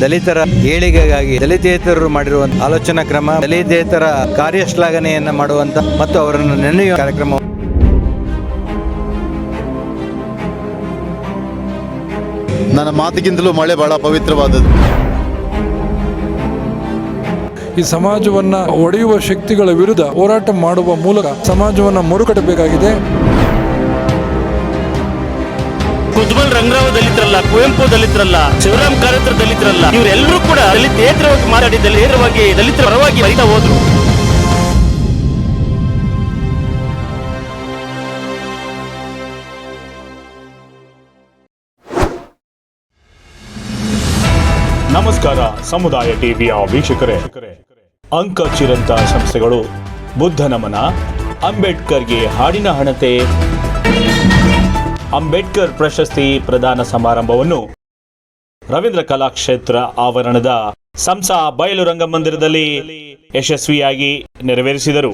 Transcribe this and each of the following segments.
ದಲಿತರ ಏಳಿಗೆಗಾಗಿ ದಲಿತೇತರರು ಮಾಡಿರುವಂತಹ ಆಲೋಚನಾ ಕ್ರಮ ದಲಿತೇತರ ಕಾರ್ಯಶ್ಲಾಘನೆಯನ್ನ ಮಾಡುವಂತ ಮತ್ತು ಅವರನ್ನು ನೆನೆಯುವ ಕಾರ್ಯಕ್ರಮ. ನನ್ನ ಮಾತಿಗಿಂತಲೂ ಮಳೆ ಬಹಳ ಪವಿತ್ರವಾದದ್ದು. ಈ ಸಮಾಜವನ್ನ ಒಡೆಯುವ ಶಕ್ತಿಗಳ ವಿರುದ್ಧ ಹೋರಾಟ ಮಾಡುವ ಮೂಲಕ ಸಮಾಜವನ್ನ ಮರುಕಟ್ಟಬೇಕಾಗಿದೆ. ಕುತ್ಬಲ್ ರಂಗರಾವ್ ದಲಿತರಲ್ಲ ದಲಿತರಲ್ಲ, ಶಿವರಾಮ್ ಕಾರ್ಯತ್ರ ದಲಿತರಲ್ಲ, ಇವರೆಲ್ಲರೂ ಕೂಡ ದಲಿತೇತರವಾಗಿ ಮಾತಾಡಿ ದಲಿತರವಾಗಿ ದಲಿತರ ಪರವಾಗಿ ಬರಿತಾ ಹೋದ್ರು. ನಮಸ್ಕಾರ, ಸಮುದಾಯ ಟಿವಿಯ ವೀಕ್ಷಕರೇ. ಅಂಕ ಚಿರಂತ ಸಂಸ್ಥೆಗಳು, ಬುದ್ಧ ನಮನ, ಅಂಬೇಡ್ಕರ್ಗೆ ಹಾಡಿನ ಹಣತೆ. ಅಂಬೇಡ್ಕರ್ ಪ್ರಶಸ್ತಿ ಪ್ರದಾನ ಸಮಾರಂಭವನ್ನು ರವೀಂದ್ರ ಕಲಾಕ್ಷೇತ್ರ ಆವರಣದ ಸಂಸಾ ಬಯಲು ರಂಗಮಂದಿರದಲ್ಲಿ ಯಶಸ್ವಿಯಾಗಿ ನೆರವೇರಿಸಿದರು.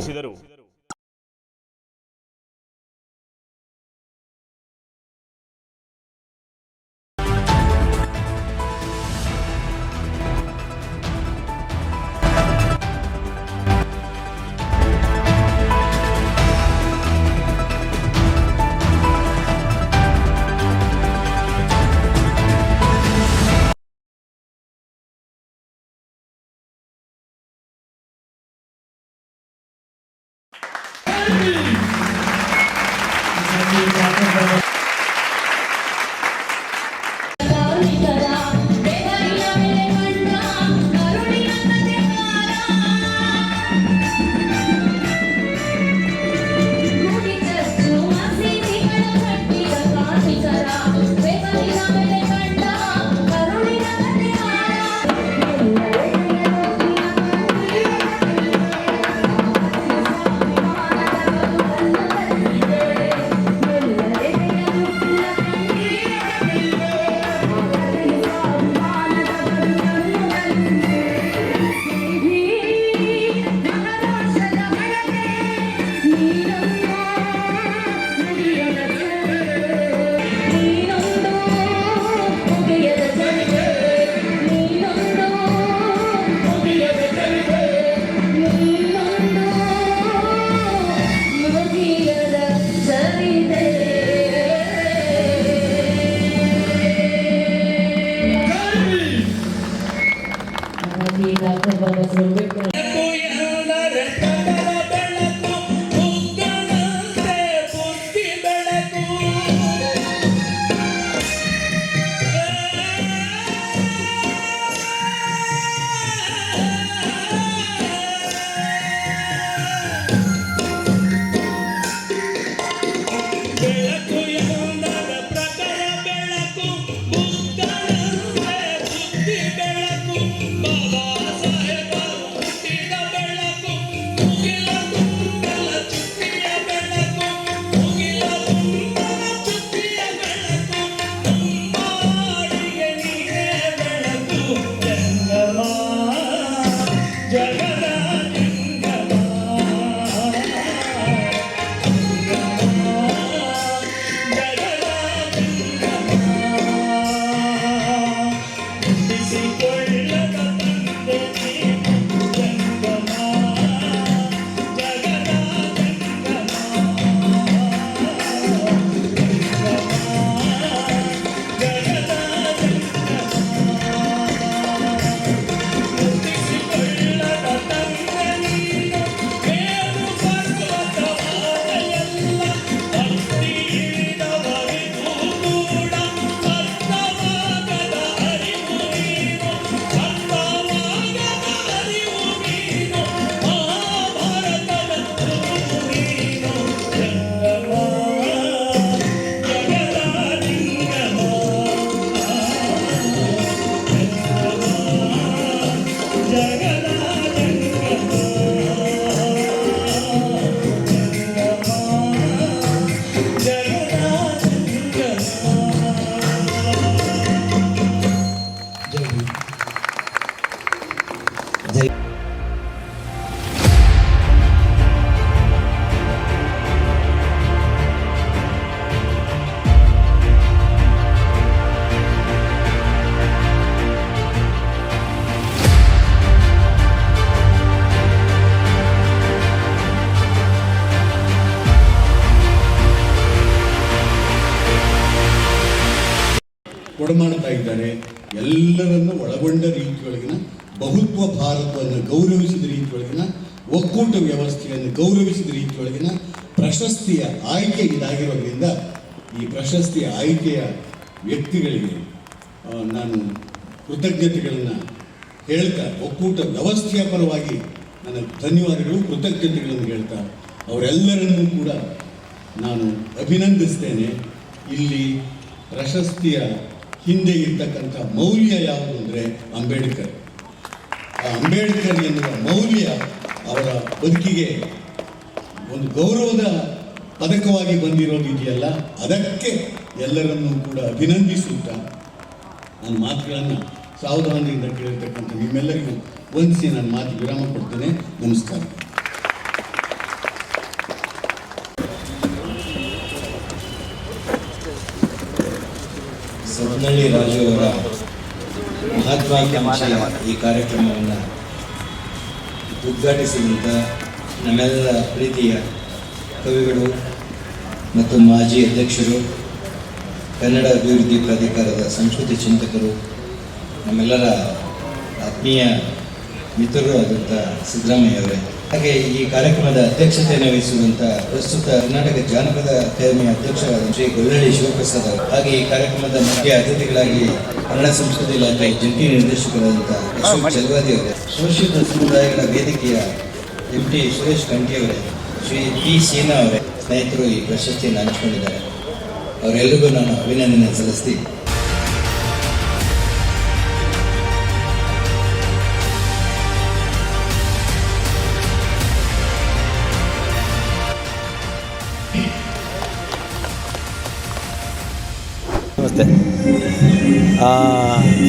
Thank you. ಕೊಡಮಾಡ್ತಾ ಇದ್ದಾರೆ ಎಲ್ಲರನ್ನು ಒಳಗೊಂಡ ರೀತಿಯೊಳಗಿನ ಬಹುತ್ವ ಭಾರತವನ್ನು ಗೌರವಿಸಿದ ರೀತಿಯೊಳಗಿನ ಒಕ್ಕೂಟ ವ್ಯವಸ್ಥೆಯನ್ನು ಗೌರವಿಸಿದ ರೀತಿಯೊಳಗಿನ ಪ್ರಶಸ್ತಿಯ ಆಯ್ಕೆ ಇದಾಗಿರೋದ್ರಿಂದ ಈ ಪ್ರಶಸ್ತಿಯ ಆಯ್ಕೆಯ ವ್ಯಕ್ತಿಗಳಿಗೆ ನಾನು ಕೃತಜ್ಞತೆಗಳನ್ನು ಹೇಳ್ತಾ, ಒಕ್ಕೂಟ ವ್ಯವಸ್ಥೆಯ ಪರವಾಗಿ ನನ್ನ ಧನ್ಯವಾದಗಳು, ಕೃತಜ್ಞತೆಗಳನ್ನು ಹೇಳ್ತಾ, ಅವರೆಲ್ಲರನ್ನೂ ಕೂಡ ನಾನು ಅಭಿನಂದಿಸ್ತೇನೆ. ಇಲ್ಲಿ ಪ್ರಶಸ್ತಿಯ ಹಿಂದೆ ಇರ್ತಕ್ಕಂಥ ಮೌಲ್ಯ ಯಾವುದು ಅಂದರೆ ಅಂಬೇಡ್ಕರ್. ಆ ಅಂಬೇಡ್ಕರ್ ಎನ್ನುವ ಮೌಲ್ಯ ಅವರ ಬದುಕಿಗೆ ಒಂದು ಗೌರವದ ಪದಕವಾಗಿ ಬಂದಿರೋದು ಇದೆಯಲ್ಲ ಅದಕ್ಕೆ ಎಲ್ಲರನ್ನೂ ಕೂಡ ಅಭಿನಂದಿಸುತ್ತಾ ನನ್ನ ಮಾತುಗಳನ್ನು ಸಾವಧಾನದಿಂದ ಕೇಳಿರ್ತಕ್ಕಂಥ ನಿಮ್ಮೆಲ್ಲರಿಗೂ ವಂದಿಸಿ ನನ್ನ ಮಾತು ವಿರಾಮ ಕೊಡ್ತೇನೆ. ನಮಸ್ಕಾರ. ಸವನಹಳ್ಳಿ ರಾಜು ಅವರ ಮಹತ್ವಾಕಾಂಕ್ಷೆಯ ಈ ಕಾರ್ಯಕ್ರಮವನ್ನು ಉದ್ಘಾಟಿಸಿದಂಥ ನಮ್ಮೆಲ್ಲರ ಪ್ರೀತಿಯ ಕವಿಗಳು ಮತ್ತು ಮಾಜಿ ಅಧ್ಯಕ್ಷರು, ಕನ್ನಡ ಅಭಿವೃದ್ಧಿ ಪ್ರಾಧಿಕಾರದ ಸಂಸ್ಕೃತಿ ಚಿಂತಕರು, ನಮ್ಮೆಲ್ಲರ ಆತ್ಮೀಯ ಮಿತ್ರರು ಆದಂಥ ಸಿದ್ದರಾಮಯ್ಯ ಅವರೇ. ಹಾಗೆ ಈ ಕಾರ್ಯಕ್ರಮದ ಅಧ್ಯಕ್ಷತೆಯನ್ನು ವಹಿಸುವಂತ ಪ್ರಸ್ತುತ ಕರ್ನಾಟಕ ಜಾನಪದ ಅಕಾಡೆಮಿಯ ಅಧ್ಯಕ್ಷರಾದ ಶ್ರೀ ಗೊಲ್ಲಳ್ಳಿ ಶಿವಪ್ರಸಾದ್ ಅವರು. ಹಾಗೆ ಈ ಕಾರ್ಯಕ್ರಮದ ಮುಖ್ಯ ಅತಿಥಿಗಳಾಗಿ ಕನ್ನಡ ಸಂಸ್ಕೃತಿ ಇಲಾಖೆ ಜಂಟಿ ನಿರ್ದೇಶಕರಾದಂತಹ ಅಶೋಕ್ ಚಲವಾದಿ ಅವರೇ ಶೋಷಿತ ಸಮುದಾಯಗಳ ವೇದಿಕೆಯ ಎಂ ಟಿ ಸುರೇಶ್ ಕಂಠಿ ಅವರೇ, ಶ್ರೀ ಪಿ ಸೇನಾ ಅವರೇ ಸ್ನೇಹಿತರು ಈ ಪ್ರಶಸ್ತಿಯನ್ನು ಹಂಚಿಕೊಂಡಿದ್ದಾರೆ. ಅವರೆಲ್ಲರಿಗೂ ನಾನು ಅಭಿನಂದನೆ ಸಲ್ಲಿಸ್ತೀನಿ. ಆ,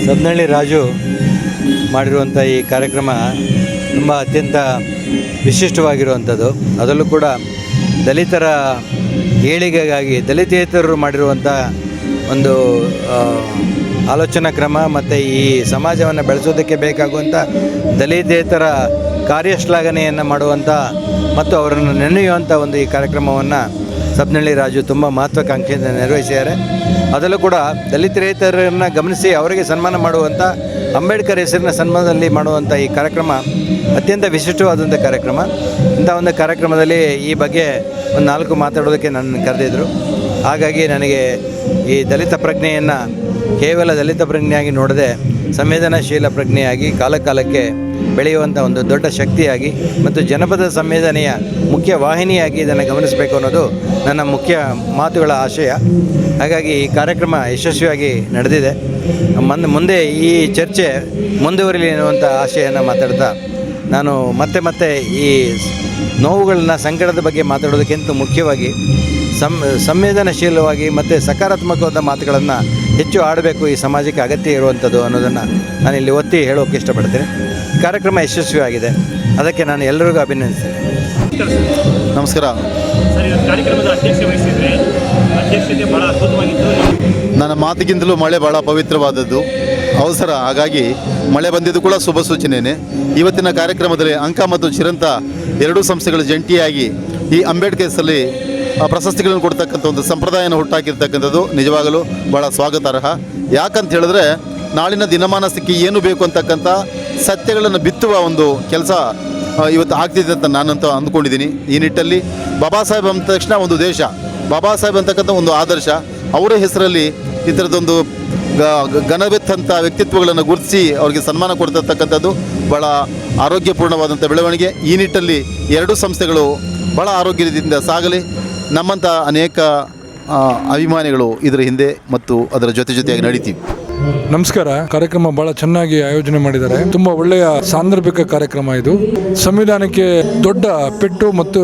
ಸಬ್ನಹಳ್ಳಿ ರಾಜು ಮಾಡಿರುವಂಥ ಈ ಕಾರ್ಯಕ್ರಮ ತುಂಬ ಅತ್ಯಂತ ವಿಶಿಷ್ಟವಾಗಿರುವಂಥದ್ದು. ಅದರಲ್ಲೂ ಕೂಡ ದಲಿತರ ಏಳಿಗೆಗಾಗಿ ದಲಿತೇತರರು ಮಾಡಿರುವಂಥ ಒಂದು ಆಲೋಚನಾ ಕ್ರಮ ಮತ್ತು ಈ ಸಮಾಜವನ್ನು ಬೆಳೆಸೋದಕ್ಕೆ ಬೇಕಾಗುವಂಥ ದಲಿತೇತರ ಕಾರ್ಯಶ್ಲಾಘನೆಯನ್ನು ಮಾಡುವಂಥ ಮತ್ತು ಅವರನ್ನು ನೆನೆಯುವಂಥ ಒಂದು ಈ ಕಾರ್ಯಕ್ರಮವನ್ನು ಸಬ್ನಳ್ಳಿ ರಾಜು ತುಂಬ ಮಹತ್ವಾಕಾಂಕ್ಷೆಯಿಂದ ನಿರ್ವಹಿಸಿದ್ದಾರೆ. ಅದರಲ್ಲೂ ಕೂಡ ದಲಿತ ದಲಿತರೇತರನ್ನು ಗಮನಿಸಿ ಅವರಿಗೆ ಸನ್ಮಾನ ಮಾಡುವಂಥ ಅಂಬೇಡ್ಕರ್ ಹೆಸರಿನ ಸನ್ಮಾನದಲ್ಲಿ ಮಾಡುವಂಥ ಈ ಕಾರ್ಯಕ್ರಮ ಅತ್ಯಂತ ವಿಶಿಷ್ಟವಾದಂಥ ಕಾರ್ಯಕ್ರಮ. ಇಂಥ ಒಂದು ಕಾರ್ಯಕ್ರಮದಲ್ಲಿ ಈ ಬಗ್ಗೆ ಒಂದು ನಾಲ್ಕು ಮಾತಾಡೋದಕ್ಕೆ ನನ್ನ ಕರೆದಿದ್ದರು ಹಾಗಾಗಿ ನನಗೆ ಈ ದಲಿತ ಪ್ರಜ್ಞೆಯನ್ನು ಕೇವಲ ದಲಿತ ಪ್ರಜ್ಞೆಯಾಗಿ ನೋಡದೆ ಸಂವೇದನಾಶೀಲ ಪ್ರಜ್ಞೆಯಾಗಿ ಕಾಲಕಾಲಕ್ಕೆ ಬೆಳೆಯುವಂಥ ಒಂದು ದೊಡ್ಡ ಶಕ್ತಿಯಾಗಿ ಮತ್ತು ಜನಪದ ಸಂವೇದನೆಯ ಮುಖ್ಯ ವಾಹಿನಿಯಾಗಿ ಇದನ್ನು ಗಮನಿಸಬೇಕು ಅನ್ನೋದು ನನ್ನ ಮುಖ್ಯ ಮಾತುಗಳ ಆಶಯ. ಹಾಗಾಗಿ ಈ ಕಾರ್ಯಕ್ರಮ ಯಶಸ್ವಿಯಾಗಿ ನಡೆದಿದೆ. ಮನ್, ಮುಂದೆ ಈ ಚರ್ಚೆ ಮುಂದುವರಿಲಿ ಅನ್ನುವಂಥ ಆಶಯನ್ನು ಮಾತಾಡ್ತಾ ನಾನು ಮತ್ತೆ ಮತ್ತೆ ಈ ನೋವುಗಳನ್ನ ಸಂಕಟದ ಬಗ್ಗೆ ಮಾತಾಡೋದಕ್ಕಿಂತ ಮುಖ್ಯವಾಗಿ ಸಂ, ಸಂವೇದನಾಶೀಲವಾಗಿ ಮತ್ತು ಸಕಾರಾತ್ಮಕವಾದ ಮಾತುಗಳನ್ನು ಹೆಚ್ಚು ಆಡಬೇಕು ಈ ಸಮಾಜಕ್ಕೆ ಅಗತ್ಯ ಇರುವಂಥದ್ದು ಅನ್ನೋದನ್ನು ನಾನು ಇಲ್ಲಿ ಒತ್ತಿ ಹೇಳೋಕ್ಕೆ ಇಷ್ಟಪಡ್ತೇನೆ. ಕಾರ್ಯಕ್ರಮ ಯಶಸ್ವಿಯಾಗಿದೆ. ಅದಕ್ಕೆ ನಾನು ಎಲ್ಲರಿಗೂ ಅಭಿನಂದಿಸ್ತೇನೆ. ನಮಸ್ಕಾರ. ಬಹಳ ನನ್ನ ಮಾತಿಗಿಂತಲೂ ಮಳೆ ಭಾಳ ಪವಿತ್ರವಾದದ್ದು. ಅವಸರ ಹಾಗಾಗಿ ಮಳೆ ಬಂದಿದ್ದು ಕೂಡ ಶುಭ ಸೂಚನೆಯೇ ಇವತ್ತಿನ ಕಾರ್ಯಕ್ರಮದಲ್ಲಿ ಅಂಕ ಮತ್ತು ಚಿರಂತ ಎರಡೂ ಸಂಸ್ಥೆಗಳು ಜಂಟಿಯಾಗಿ ಈ ಅಂಬೇಡ್ಕರ್ಸಲ್ಲಿ ಪ್ರಶಸ್ತಿಗಳನ್ನು ಕೊಡ್ತಕ್ಕಂಥ ಒಂದು ಸಂಪ್ರದಾಯನ ಹುಟ್ಟಾಕಿರ್ತಕ್ಕಂಥದ್ದು ನಿಜವಾಗಲೂ ಭಾಳ ಸ್ವಾಗತಾರ್ಹ. ಯಾಕಂತ ಹೇಳಿದ್ರೆ ನಾಳಿನ ದಿನಮಾನಸಕ್ಕೆ ಏನು ಬೇಕು ಅಂತಕ್ಕಂಥ ಸತ್ಯಗಳನ್ನು ಬಿತ್ತುವ ಒಂದು ಕೆಲಸ ಇವತ್ತು ಆಗ್ತಿದೆ ಅಂತ ನಾನಂತೂ ಅಂದ್ಕೊಂಡಿದ್ದೀನಿ. ಈ ನಿಟ್ಟಲ್ಲಿ ಬಾಬಾ ಸಾಹೇಬ್ ಅಂದ ತಕ್ಷಣ ಒಂದು ದೇಶ ಬಾಬಾ ಸಾಹೇಬ್ ಅಂತಕ್ಕಂಥ ಒಂದು ಆದರ್ಶ ಅವರ ಹೆಸರಲ್ಲಿ ಈ ಥರದೊಂದು ಗ- ಘನವೆತ್ತಂಥ ವ್ಯಕ್ತಿತ್ವಗಳನ್ನು ಗುರುತಿಸಿ ಅವರಿಗೆ ಸನ್ಮಾನ ಕೊಡ್ತಕ್ಕಂಥದ್ದು ಭಾಳ ಆರೋಗ್ಯಪೂರ್ಣವಾದಂಥ ಬೆಳವಣಿಗೆ. ಈ ನಿಟ್ಟಲ್ಲಿ ಎರಡೂ ಸಂಸ್ಥೆಗಳು ಭಾಳ ಆರೋಗ್ಯದಿಂದ ಸಾಗಲಿ. ನಮ್ಮಂಥ ಅನೇಕ ಅಭಿಮಾನಿಗಳು ಇದರ ಹಿಂದೆ ಮತ್ತು ಅದರ ಜೊತೆ ಜೊತೆಯಾಗಿ ನಡೀತೀವಿ. ನಮಸ್ಕಾರ. ಕಾರ್ಯಕ್ರಮ ಬಹಳ ಚೆನ್ನಾಗಿ ಆಯೋಜನೆ ಮಾಡಿದ್ದಾರೆ. ತುಂಬಾ ಒಳ್ಳೆಯ ಸಾಂದರ್ಭಿಕ ಕಾರ್ಯಕ್ರಮ ಇದು. ಸಂವಿಧಾನಕ್ಕೆ ದೊಡ್ಡ ಪೆಟ್ಟು ಮತ್ತು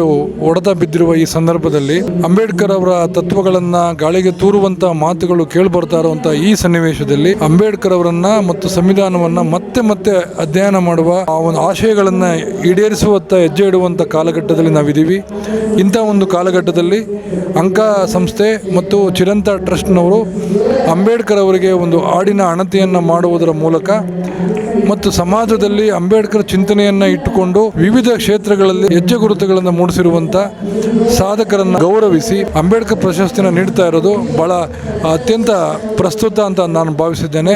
ಒಡೆದ ಬಿದ್ದಿರುವ ಈ ಸಂದರ್ಭದಲ್ಲಿ ಅಂಬೇಡ್ಕರ್ ಅವರ ತತ್ವಗಳನ್ನ ಗಾಳಿಗೆ ತೂರುವಂತ ಮಾತುಗಳು ಕೇಳಿಬರ್ತಾ ಇರುವಂತಹ ಈ ಸನ್ನಿವೇಶದಲ್ಲಿ ಅಂಬೇಡ್ಕರ್ ಅವರನ್ನ ಮತ್ತು ಸಂವಿಧಾನವನ್ನ ಮತ್ತೆ ಮತ್ತೆ ಅಧ್ಯಯನ ಮಾಡುವ ಆ ಒಂದು ಆಶಯಗಳನ್ನ ಈಡೇರಿಸುವತ್ತ ಹೆಜ್ಜೆ ಇಡುವಂತ ಕಾಲಘಟ್ಟದಲ್ಲಿ ನಾವಿದ್ದೀವಿ. ಇಂಥ ಒಂದು ಕಾಲಘಟ್ಟದಲ್ಲಿ ಅಂಕ ಸಂಸ್ಥೆ ಮತ್ತು ಚಿರಂತ ಟ್ರಸ್ಟ್ನವರು ಅಂಬೇಡ್ಕರ್ ಅವರಿಗೆ ಒಂದು ಹಾಡಿನ ಅಣತಿಯನ್ನು ಮಾಡುವುದರ ಮೂಲಕ ಮತ್ತು ಸಮಾಜದಲ್ಲಿ ಅಂಬೇಡ್ಕರ್ ಚಿಂತನೆಯನ್ನು ಇಟ್ಟುಕೊಂಡು ವಿವಿಧ ಕ್ಷೇತ್ರಗಳಲ್ಲಿ ಹೆಜ್ಜೆ ಗುರುತುಗಳನ್ನು ಮೂಡಿಸಿರುವಂಥ ಸಾಧಕರನ್ನು ಗೌರವಿಸಿ ಅಂಬೇಡ್ಕರ್ ಪ್ರಶಸ್ತಿನ ನೀಡ್ತಾ ಇರೋದು ಭಾಳ ಅತ್ಯಂತ ಪ್ರಸ್ತುತ ಅಂತ ನಾನು ಭಾವಿಸಿದ್ದೇನೆ.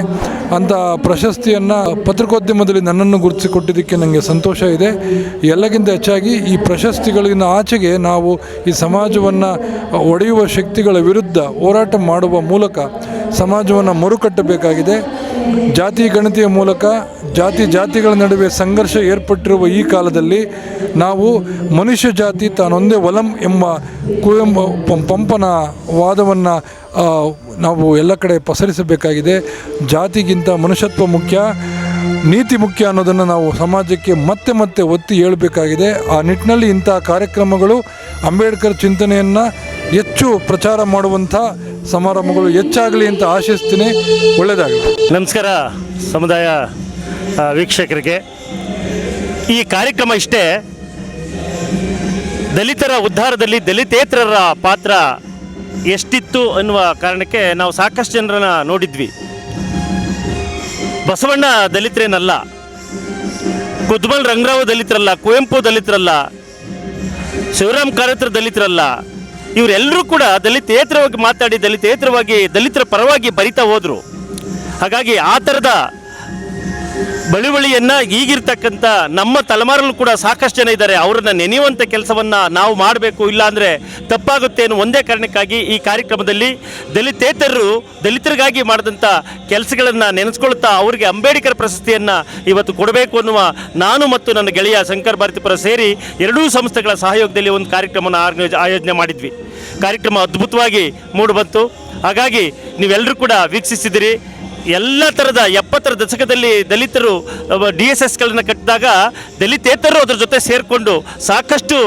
ಅಂತ ಪ್ರಶಸ್ತಿಯನ್ನು ಪತ್ರಿಕೋದ್ಯಮದಲ್ಲಿ ನನ್ನನ್ನು ಗುರುತಿಸಿಕೊಟ್ಟಿದ್ದಕ್ಕೆ ನನಗೆ ಸಂತೋಷ ಇದೆ. ಎಲ್ಲಕ್ಕಿಂತ ಹೆಚ್ಚಾಗಿ ಈ ಪ್ರಶಸ್ತಿಗಳಿಂದ ಆಚೆಗೆ ನಾವು ಈ ಸಮಾಜವನ್ನು ಒಡೆಯುವ ಶಕ್ತಿಗಳ ವಿರುದ್ಧ ಹೋರಾಟ ಮಾಡುವ ಮೂಲಕ ಸಮಾಜವನ್ನು ಮರುಕಟ್ಟಬೇಕಾಗಿದೆ. ಜಾತಿ ಗಣತಿಯ ಮೂಲಕ ಜಾತಿ ಜಾತಿಗಳ ನಡುವೆ ಸಂಘರ್ಷ ಏರ್ಪಟ್ಟಿರುವ ಈ ಕಾಲದಲ್ಲಿ ನಾವು ಮನುಷ್ಯ ಜಾತಿ ತಾನೊಂದೇ ಒಲಂ ಎಂಬ ಕುವೆಂಬ ಪಂಪನ ವಾದವನ್ನು ನಾವು ಎಲ್ಲ ಕಡೆ ಪಸರಿಸಬೇಕಾಗಿದೆ. ಜಾತಿಗಿಂತ ಮನುಷ್ಯತ್ವ ಮುಖ್ಯ, ನೀತಿ ಮುಖ್ಯ ಅನ್ನೋದನ್ನು ನಾವು ಸಮಾಜಕ್ಕೆ ಮತ್ತೆ ಮತ್ತೆ ಒತ್ತಿ ಹೇಳಬೇಕಾಗಿದೆ. ಆ ನಿಟ್ಟಿನಲ್ಲಿ ಇಂಥ ಕಾರ್ಯಕ್ರಮಗಳು ಅಂಬೇಡ್ಕರ್ ಚಿಂತನೆಯನ್ನು ಹೆಚ್ಚು ಪ್ರಚಾರ ಮಾಡುವಂಥ ಸಮಾರಂಭಗಳು ಹೆಚ್ಚಾಗಲಿ ಅಂತ ಆಶಿಸ್ತೀನಿ. ಒಳ್ಳೆಯದಾಗಲಿ ನಮಸ್ಕಾರ ಸಮುದಾಯ ವೀಕ್ಷಕರಿಗೆ. ಈ ಕಾರ್ಯಕ್ರಮ ಇಷ್ಟೇ, ದಲಿತರ ಉದ್ಧಾರದಲ್ಲಿ ದಲಿತೇತರರ ಪಾತ್ರ ಎಷ್ಟಿತ್ತು ಅನ್ನುವ ಕಾರಣಕ್ಕೆ ನಾವು ಸಾಕಷ್ಟು ಜನರನ್ನ ನೋಡಿದ್ವಿ. ಬಸವಣ್ಣ ದಲಿತರೇನಲ್ಲ, ಕುದ್ಮಲ್ ರಂಗರಾವ್ ದಲಿತರಲ್ಲ, ಕುವೆಂಪು ದಲಿತರಲ್ಲ, ಶಿವರಾಮ್ ಕಾರತ್ರ ದಲಿತರಲ್ಲ ಇವರೆಲ್ಲರೂ ಕೂಡ ದಲಿತೇತರವಾಗಿ ಮಾತಾಡಿ ದಲಿತೇತರವಾಗಿ ದಲಿತರ ಪರವಾಗಿ ಬರಿತಾ ಹೋದರು. ಹಾಗಾಗಿ ಆ ಥರದ ಬಳುವಳಿಯನ್ನ ಈಗಿರ್ತಕ್ಕಂಥ ನಮ್ಮ ತಲೆಮಾರಲ್ಲೂ ಕೂಡ ಸಾಕಷ್ಟು ಜನ ಇದ್ದಾರೆ. ಅವರನ್ನು ನೆನೆಯುವಂಥ ಕೆಲಸವನ್ನ ನಾವು ಮಾಡಬೇಕು, ಇಲ್ಲ ಅಂದರೆ ತಪ್ಪಾಗುತ್ತೆ ಅನ್ನೋ ಒಂದೇ ಕಾರಣಕ್ಕಾಗಿ ಈ ಕಾರ್ಯಕ್ರಮದಲ್ಲಿ ದಲಿತೇತರರು ದಲಿತರಿಗಾಗಿ ಮಾಡಿದಂಥ ಕೆಲಸಗಳನ್ನು ನೆನೆಸ್ಕೊಳ್ತಾ ಅವರಿಗೆ ಅಂಬೇಡ್ಕರ್ ಪ್ರಶಸ್ತಿಯನ್ನು ಇವತ್ತು ಕೊಡಬೇಕು ಅನ್ನುವ ನಾನು ಮತ್ತು ನನ್ನ ಗೆಳೆಯ ಶಂಕರ್ ಭಾರತಿಪುರ ಸೇರಿ ಎರಡೂ ಸಂಸ್ಥೆಗಳ ಸಹಯೋಗದಲ್ಲಿ ಒಂದು ಕಾರ್ಯಕ್ರಮವನ್ನು ಆರ್ಗನೈಸ್ ಆಯೋಜನೆ ಮಾಡಿದ್ವಿ. ಕಾರ್ಯಕ್ರಮ ಅದ್ಭುತವಾಗಿ ಮೂಡಿಬಂತು. ಹಾಗಾಗಿ ನೀವೆಲ್ಲರೂ ಕೂಡ ವೀಕ್ಷಿಸಿದಿರಿ. ಎಲ್ಲ ಥರದ ಎಪ್ಪತ್ತರ ದಶಕದಲ್ಲಿ ದಲಿತರು ಡಿ ಎಸ್ ಎಸ್ಗಳನ್ನು ಕಟ್ಟಿದಾಗ ದಲಿತೇತರರು ಅದ್ರ ಜೊತೆ ಸೇರಿಕೊಂಡು ಸಾಕಷ್ಟು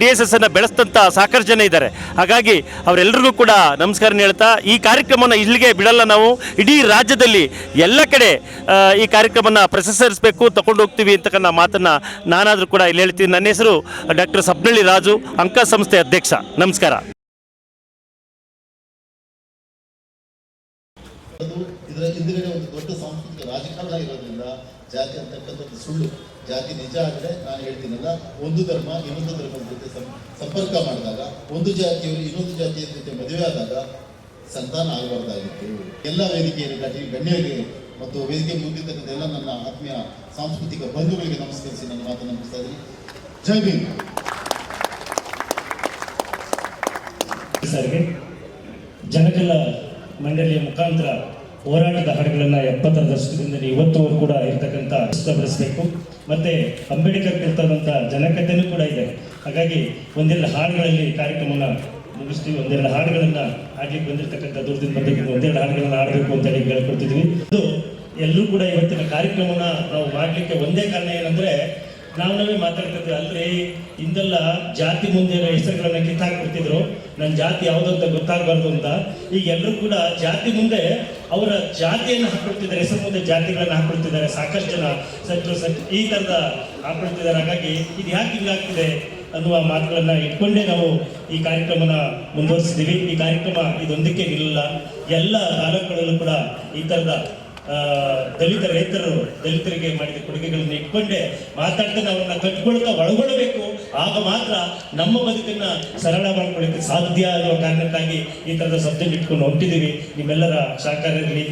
ಡಿ ಎಸ್ ಎಸ್ ಅನ್ನು ಬೆಳೆಸ್ತಂಥ ಸಾಕಷ್ಟು ಜನ ಇದ್ದಾರೆ. ಹಾಗಾಗಿ ಅವರೆಲ್ಲರಿಗೂ ಕೂಡ ನಮಸ್ಕಾರ ಹೇಳ್ತಾ, ಈ ಕಾರ್ಯಕ್ರಮನ ಇಲ್ಲಿಗೆ ಬಿಡಲ್ಲ ನಾವು. ಇಡೀ ರಾಜ್ಯದಲ್ಲಿ ಎಲ್ಲ ಕಡೆ ಈ ಕಾರ್ಯಕ್ರಮನ ಪ್ರಶಂಸರಿಸಬೇಕು ತಗೊಂಡು ಹೋಗ್ತೀವಿ ಅಂತಕ್ಕಂಥ ಮಾತನ್ನು ನಾನಾದರೂ ಕೂಡ ಇಲ್ಲಿ ಹೇಳ್ತೀನಿ. ನನ್ನ ಹೆಸರು ಡಾಕ್ಟರ್ ಸಬ್ನಳ್ಳಿ ರಾಜು, ಅಂಕ ಸಂಸ್ಥೆ ಅಧ್ಯಕ್ಷ. ನಮಸ್ಕಾರ. ಇದರ ಹಿಂದುಗಡೆ ಒಂದು ದೊಡ್ಡ ಸಾಂಸ್ಕೃತಿಕ ರಾಜಕಾರಣ ಇರೋದ್ರಿಂದ ಜಾತಿ ಅಂತಕ್ಕಂಥದ್ದು ಸುಳ್ಳು, ಜಾತಿ ನಿಜ ಆದರೆ ನಾನು ಹೇಳ್ತೀನಲ್ಲ, ಒಂದು ಧರ್ಮ, ಇನ್ನೊಂದು ಧರ್ಮದ ಜೊತೆ ಸಂಪರ್ಕ ಮಾಡಿದಾಗ, ಒಂದು ಜಾತಿಯವರು ಇನ್ನೊಂದು ಜಾತಿಯ ಜೊತೆ ಮದುವೆ ಆದಾಗ ಸಂತಾನ ಆಗಬಾರ್ದಾಗಿತ್ತು. ಎಲ್ಲ ವೇದಿಕೆಯಲ್ಲಿ ಘಟಿ ಗಣ್ಯರಿಗೆ ಮತ್ತು ವೇದಿಕೆ ಮುಂದಿರ್ತಕ್ಕಂಥ ಎಲ್ಲ ನನ್ನ ಆತ್ಮೀಯ ಸಾಂಸ್ಕೃತಿಕ ಬಂಧುಗಳಿಗೆ ನಮಸ್ಕರಿಸಿ ನನ್ನ ಮಾತನ್ನು ಮುಗಿಸ್ತಾ ಇದ್ದೀನಿ. ಜೈ ಭೀಮ್. ಸರ್ಗೆ ಜನಕಲ್ಲ ಮಂಡಳಿಯ ಮುಖಾಂತರ ಹೋರಾಟದ ಹಾಡುಗಳನ್ನ ಎಪ್ಪತ್ತರ ದಶಕದಿಂದ ಇವತ್ತುವರೆಗೂ ಕೂಡ ಇರ್ತಕ್ಕಂಥ ಇಷ್ಟಪಡಿಸಬೇಕು ಮತ್ತೆ ಅಂಬೇಡ್ಕರ್ ಕುರಿತಾದಂಥ ಜನಕಥೆನೂ ಕೂಡ ಇದೆ. ಹಾಗಾಗಿ ಒಂದೆರಡು ಹಾಡುಗಳಲ್ಲಿ ಕಾರ್ಯಕ್ರಮನ ಮುಗಿಸ್ತೀವಿ. ಒಂದೆರಡು ಹಾಡುಗಳನ್ನ ಹಾಡ್ಲಿಕ್ಕೆ ಬಂದಿರತಕ್ಕಂಥ ದುರ್ದಿನ ಬಂದಿದ್ದು ಒಂದೆರಡು ಹಾಡುಗಳನ್ನ ಆಡಬೇಕು ಅಂತ ಹೇಳಿ ಹೇಳ್ಕೊಡ್ತಿದ್ವಿ. ಇದು ಎಲ್ಲೂ ಕೂಡ ಇವತ್ತಿನ ಕಾರ್ಯಕ್ರಮನ ನಾವು ಮಾಡಲಿಕ್ಕೆ ಒಂದೇ ಕಾರಣ ಏನಂದ್ರೆ ನಾವು ನಾವೇ ಮಾತಾಡ್ತಿದ್ವಿ ಅಲ್ರಿ ಹಿಂದೆಲ್ಲ ಜಾತಿ ಮುಂದೆ ಹೆಸರುಗಳನ್ನ ಕಿತ್ತಾಕ್ಬಿಡ್ತಿದ್ರು. ನನ್ನ ಜಾತಿ ಯಾವುದು ಅಂತ ಗೊತ್ತಾಗಬಾರ್ದು ಅಂತ. ಈಗ ಎಲ್ಲರೂ ಕೂಡ ಜಾತಿ ಮುಂದೆ ಅವರ ಜಾತಿಯನ್ನು ಹಾಕೊಳ್ತಿದ್ದಾರೆ ಹೆಸರು ಮುಂದೆ ಜಾತಿಗಳನ್ನ ಹಾಕೊಳ್ತಿದ್ದಾರೆ ಸಾಕಷ್ಟು ಜನ ಸತ್ಯ ಸತ್ಯ ಈ ಥರದ ಹಾಕೊಳ್ತಿದ್ದಾರೆ ಹಾಗಾಗಿ ಇದು ಯಾಕೆ ಹಿಂಗಾಗ್ತಿದೆ ಅನ್ನುವ ಮಾತುಗಳನ್ನ ಇಟ್ಕೊಂಡೇ ನಾವು ಈ ಕಾರ್ಯಕ್ರಮನ ಮುಂದುವರಿಸಿದ್ದೀವಿ. ಈ ಕಾರ್ಯಕ್ರಮ ಇದೊಂದಕ್ಕೆ ನಿಲ್ಲ ಎಲ್ಲ ತಾಲೂಕುಗಳಲ್ಲೂ ಕೂಡ ಈ ಥರದ ದಲಿತ ರೈತರು, ದಲಿತರಿಗೆ ಮಾಡಿದ ಕೊಡುಗೆಗಳನ್ನ ಇಟ್ಕೊಂಡೆ ಮಾತಾಡ್ತಾನೆ, ಅವ್ರನ್ನ ಕಟ್ಕೊಳ್ತಾ ಒಳಗೊಳ್ಳಬೇಕು ಆಗ ಮಾತ್ರ ನಮ್ಮ ಬದುಕನ್ನ ಸರಳ ಮಾಡ್ಕೊಳ್ಳಿಕ್ಕೆ ಸಾಧ್ಯ ಅನ್ನೋ ಕಾರಣಕ್ಕಾಗಿ ಈ ತರದ ಸಬ್ಜೆಕ್ಟ್ ಇಟ್ಕೊಂಡು ಹೊಂಟಿದ್ದೀವಿ. ನಿಮ್ಮೆಲ್ಲರ ಸಹಕಾರ ಇರಲಿ